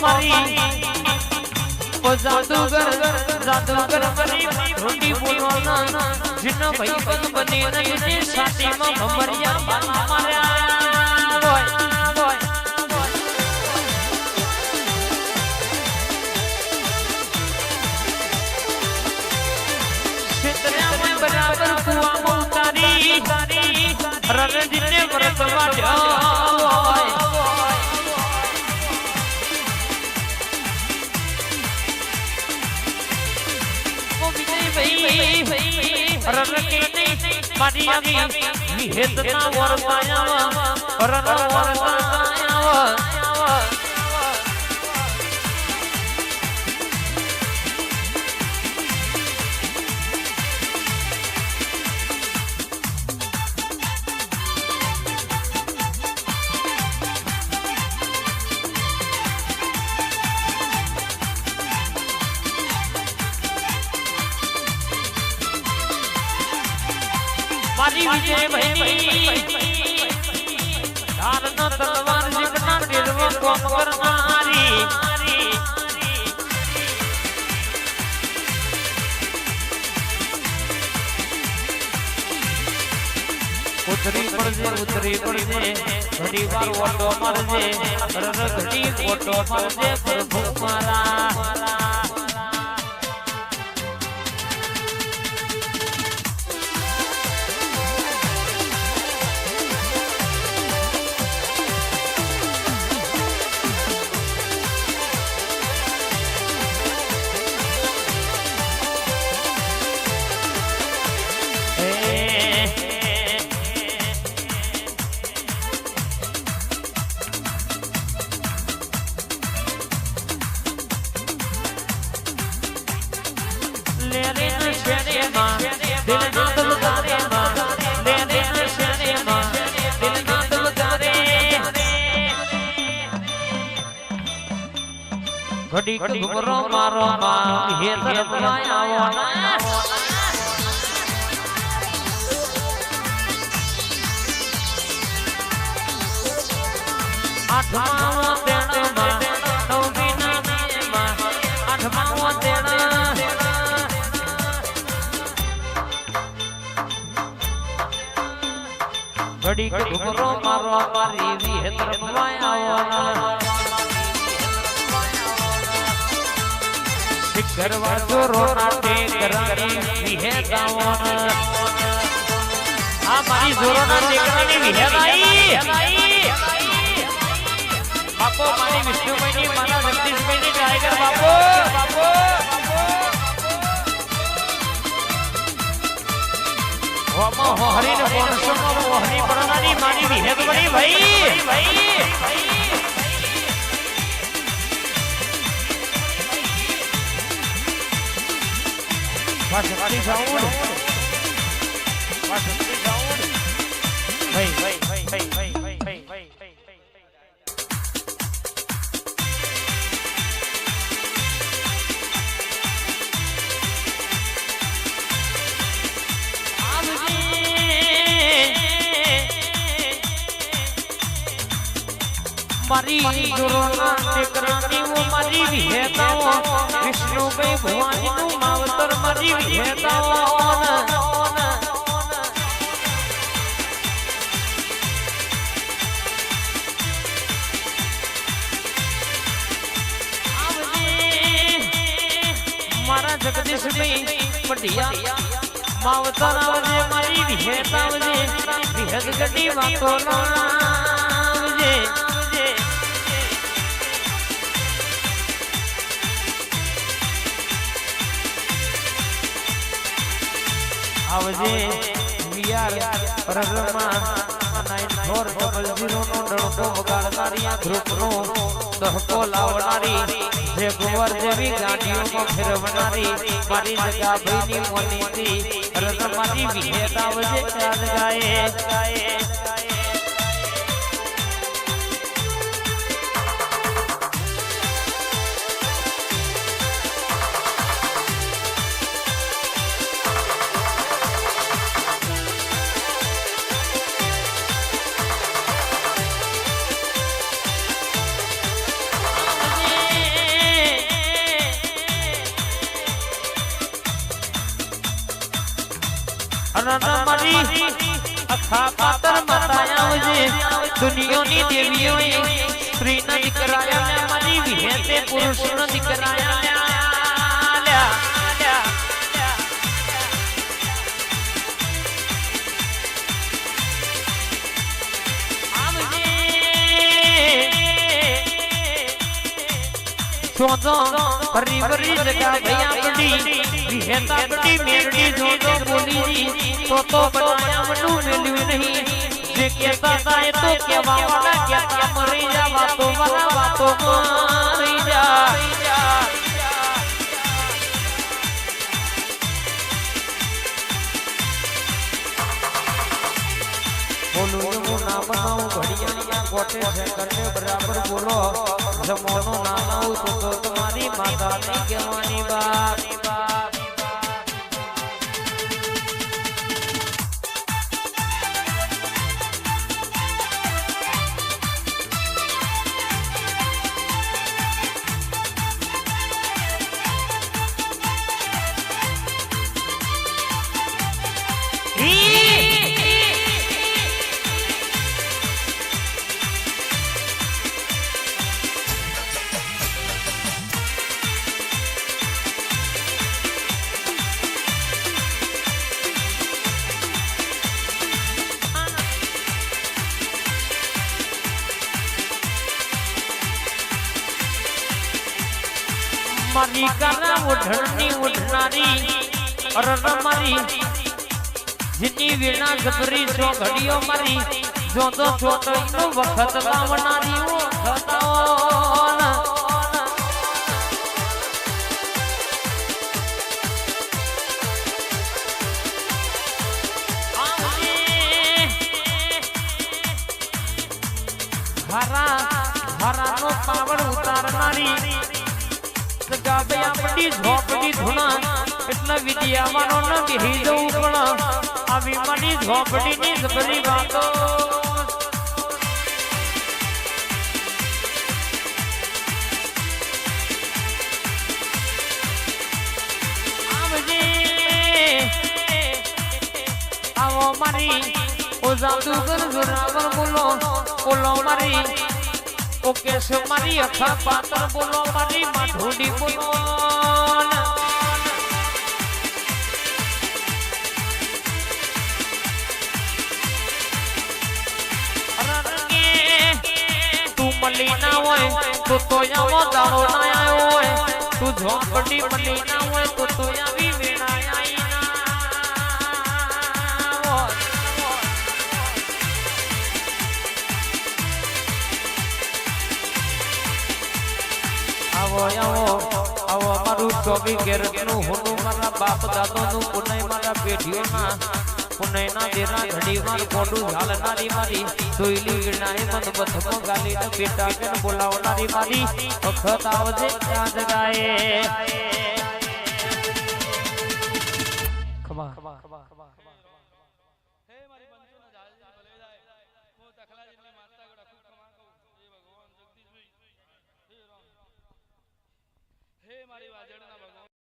મારી જાદુગર જાદુગર બની રોટી બોલવાના. જીનો ભાઈ પણ બની ને જેની સાટીમાં ભમરિયા બાંધ માર્યા. હોય બરાબર કુવામાં ઉતારી રણજીને વરસવા વાળ્યો પરણની મારી આવી નિહેતના વરસાયા વરસાયા મારી વિજય ભાઈની ધારનો તલવાર જીવના દિલવો કોમ કરનારી. ઉતરી પડજે ઉતરી પડજે ઘડી વાર ઓટો મારજે ઘડી ઓટો મારજે, પ્રભુ મારા. ઘડીક ઘુમરો મારો માં હે ધરવાય આવો ના. આઠમાવો દેણામાં નવમી ના દેણામાં આઠમાવો મારી વિહે ધરવાય વાજો રોનાટે કરાની ગાવન. આ મારી જોરોના દીકરાની વિહેતાઈ બાપો, મારી વિષ્ણુભાઈની, મારા જગદીશભાઈની ટાઈગર બાપો બાપો. હોમો હોહરીને મોહની પરણાની મારી વિહેત બની ભાઈ ભાઈ. માં શક્તિ જાઉં ને માં શક્તિ જાઉં ને ભાઈ ભાઈ મારી જોરોના ટેકરાની હું મારી વિહેતાઓ વિષ્ણુભાઈ ભવાનીનું માવતર મારી વિહેતાઓ મારા જગદીશભાઈ પટિયા, માવતર આવજે મારી વિહેત વિહેત ગઢી વાતો નો આવજે. આવજે વીઆર પરગમાં નાઇન ફોર ડબલ નો ડણકો વગાડનારી ગ્રુપ નો દહકો લાવનારી, જે કુંવર જેવી ગાડીઓમાં ફેરવનારી, મારી જગા ભાઈની મોનીથી રતન મારી વિહેત આવજે, ચાલ ગાય. અખા પાતર માતા આવજે. દુનિયાની દેવીઓએ સ્ત્રીના દીકરાયા મારી વિહેતે પુરુષનો દીકરાયા ફરી ફરી જગા ભૈયા બડી વિહેતા બડી મેરડી જોજો બોલીજી તો તો બનાયા મેલ્યું નહીં. જે કહેતા હતા તો કેવા વાળા કહેતા મરી જા, વાતો મારા વાતો મરી જા. બોલું હું ના બનાવું ઘડિયાળીના છે કરને બરાબર બોલો. જમવાનું મારી કારા ઉઠણની ઉઠનારી અરર મારી. જીની વીણા ગબરી જો ઘડીઓ મારી, જો તો છોટો નો વખત લાવનારી ઓ થતાઓન હરા હરાનો પાવડ ઉતારનારી ગાબયા પડી ઝોપડી ધૂણા એટલે વિદ્યાવાનો ન બેહી જવું પણ આવી મની ઝોપડીની જબરી વાતો. આવો મારી ઓ જાદુગર જોરાવર બોલો. બોલો મારી ઓ કેશ મારી અખા પાતર બોલો, મારી માઢુડી બોલો. તું ના હોય, તો તો આવો દાડો ના આવ્યો હોય. તું ઝોપડી મળી ના હોય, તો તો આવી આવો આવો આવો મારું ચોવી કેરેટનું હોનું મારા બાપ દાદાનું પુનય મારા પેઢીઓના પુનયના દેરા ઘડીમાં કોડું ઝાલનારી મારી સોઈલી વીણાએ મન બથમો ગાલીને બેટા કેન બોલાવનારી મારી, વખત આવજે ત્યાં જગાએ ખમા ખમા ખમા